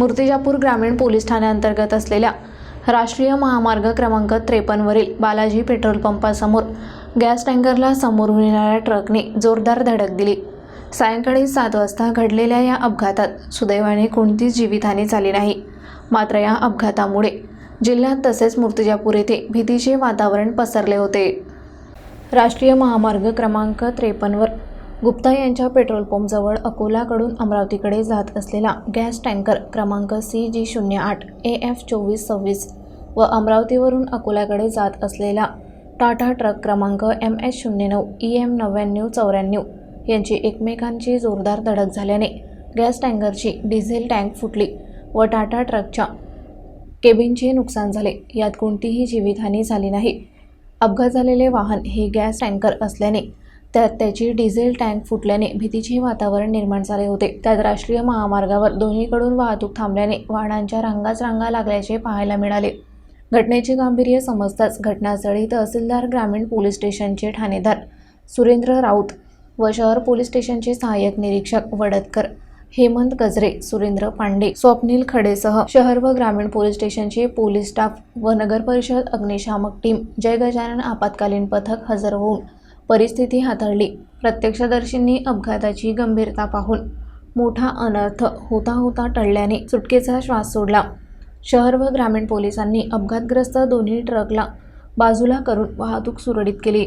मूर्तिजापूर ग्रामीण पोलीस ठाण्याअंतर्गत असलेल्या राष्ट्रीय महामार्ग क्रमांक त्रेपन्नवरील बालाजी पेट्रोल पंपासमोर गॅस टँकरला समोरून येणाऱ्या ट्रकने जोरदार धडक दिली. सायंकाळी सात वाजता घडलेल्या या अपघातात सुदैवाने कोणतीच जीवितहानी झाली नाही. मात्र या अपघातामुळे जिल्ह्यात तसेच मूर्तिजापूर येथे भीतीचे वातावरण पसरले होते. राष्ट्रीय महामार्ग क्रमांक त्रेपन्नवर गुप्ता यांच्या पेट्रोल पंपजवळ अकोलाकडून अमरावतीकडे जात असलेला गॅस टँकर क्रमांक सी जी शून्य आठ ए एफ चोवीस सव्वीस व अमरावतीवरून अकोल्याकडे जात असलेला टाटा ट्रक क्रमांक एम एच शून्य नऊ ई एम नव्याण्णव चौऱ्याण्णव यांची एकमेकांची जोरदार धडक झाल्याने गॅस टँकरची डिझेल टँक फुटली व टाटा ट्रकच्या केबिनचे नुकसान झाले. यात कोणतीही जीवितहानी झाली नाही. अपघात झालेले वाहन हे गॅस टँकर असल्याने त्यात त्याची डिझेल टँक फुटल्याने भीतीचे वातावरण निर्माण झाले होते. त्यात राष्ट्रीय महामार्गावर दोन्हीकडून वाहतूक थांबल्याने वाहनांच्या रांगाच रांगा लागल्याचे पाहायला मिळाले. घटनेचे गांभीर्य समजताच घटनास्थळी तहसीलदार ग्रामीण पोलीस स्टेशनचे ठाणेदार सुरेंद्र राऊत व शहर पोलीस स्टेशनचे सहाय्यक निरीक्षक वडतकर हेमंत गजरे सुरेंद्र पांडे स्वप्नील खडेसह शहर व ग्रामीण पोलीस स्टेशनचे पोलीस स्टाफ व नगर परिषद अग्निशामक टीम जय गजानन आपत्कालीन पथक हजर होऊन परिस्थिती हाताळली. प्रत्यक्षदर्शींनी अपघाताची गंभीरता पाहून मोठा अनर्थ होता होता टळल्याने सुटकेचा श्वास सोडला. शहर व ग्रामीण पोलिसांनी अपघातग्रस्त दोन्ही ट्रकला बाजूला करून वाहतूक सुरळीत केली.